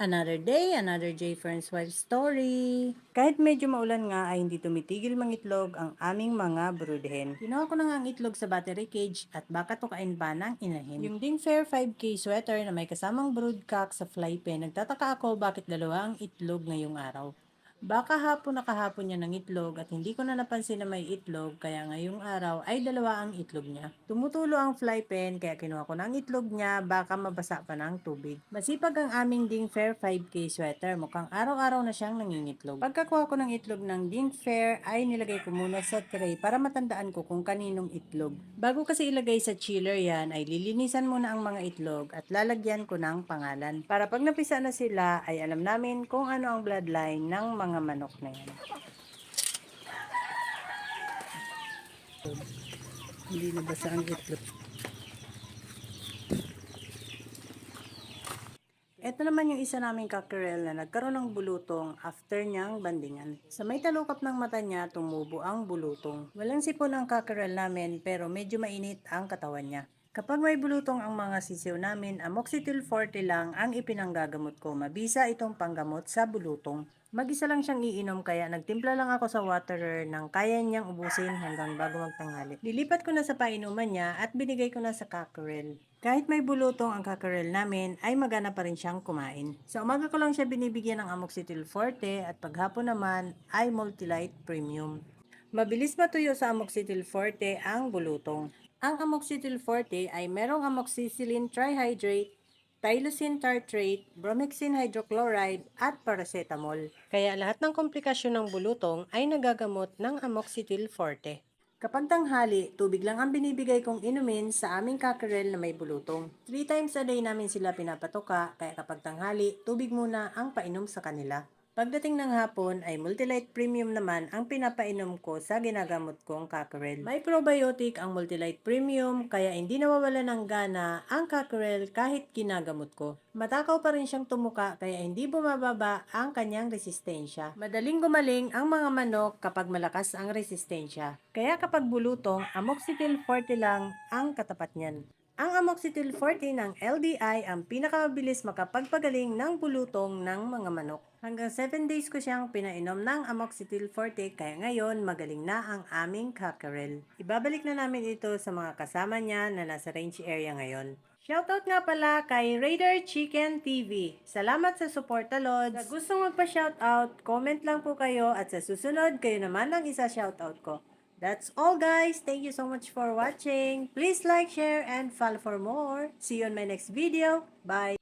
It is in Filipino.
Another day, another J Ferns Wife story. Kahit medyo maulan nga ay hindi tumitigil mangitlog ang aming mga broodhen. Kinuha ko na nga ang itlog sa battery cage at baka tukain pa ng inahin. Yung ding fair 5K sweater na may kasamang broodcock sa fly pen, nagtataka ako bakit dalawa ang itlog ngayong araw. Baka hapon na kahapon niya ng itlog at hindi ko na napansin na may itlog kaya ngayong araw ay dalawa ang itlog niya. Tumutulo ang fly pen kaya kinuha ko ng itlog niya baka mabasa pa ng tubig. Masipag ang aming Ding Fair 5K sweater mukhang araw-araw na siyang nangingitlog. Pagkakuha ko ng itlog ng Ding Fair ay nilagay ko muna sa tray para matandaan ko kung kaninong itlog. Bago kasi ilagay sa chiller yan ay lilinisan muna ang mga itlog at lalagyan ko ng pangalan. Para pag napisa na sila ay alam namin kung ano ang bloodline ng mga manok na yan. Hindi nabasa ang itlog. Ito naman yung isa naming cockerel na nagkaroon ng bulutong after niyang bandingan. Sa may talukap ng mata niya, tumubo ang bulutong. Walang sipon ang cockerel namin pero medyo mainit ang katawan niya. Kapag may bulutong ang mga sisiw namin, amoxicillin forte lang ang ipinanggagamot ko. Mabisa itong panggamot sa bulutong. Mag-isa lang siyang iinom kaya nagtimpla lang ako sa waterer nang kaya niyang ubusin hanggang bago magtanghali. Lilipat ko na sa painuman niya at binigay ko na sa cockerel. Kahit may bulutong ang cockerel namin, ay magana pa rin siyang kumain. Sa umaga ko lang siya binibigyan ng amoxicillin forte at paghapon naman ay multilite premium. Mabilis matuyo sa amoxicillin forte ang bulutong. Ang amoxicillin forte ay merong amoxicillin trihydrate, tylosin tartrate, bromhexin hydrochloride at paracetamol. Kaya lahat ng komplikasyon ng bulutong ay nagagamot ng amoxicillin forte. Kapag tanghali, tubig lang ang binibigay kong inumin sa aming cockerel na may bulutong. Three times a day namin sila pinapatoka, kaya kapag tanghali, tubig muna ang painom sa kanila. Pagdating ng hapon ay Multilite Premium naman ang pinapainom ko sa ginagamot kong cockerel. May probiotic ang Multilite Premium kaya hindi nawawala ng gana ang cockerel kahit ginagamot ko. Matakaw pa rin siyang tumuka kaya hindi bumababa ang kanyang resistensya. Madaling gumaling ang mga manok kapag malakas ang resistensya. Kaya kapag bulutong, amoxicillin forte lang ang katapat niyan. Ang amoxicillin forte ng LDI ang pinakamabilis makapagpagaling ng bulutong ng mga manok. Hanggang 7 days ko siyang pinainom ng amoxicillin forte kaya ngayon magaling na ang aming cockerel. Ibabalik na namin ito sa mga kasama niya na nasa range area ngayon. Shoutout nga pala kay Raider Chicken TV. Salamat sa suporta, Lods. Sa gustong magpa-shoutout, comment lang po kayo at sa susunod, kayo naman ang isa shoutout ko. That's all guys. Thank you so much for watching. Please like, share, and follow for more. See you on my next video. Bye!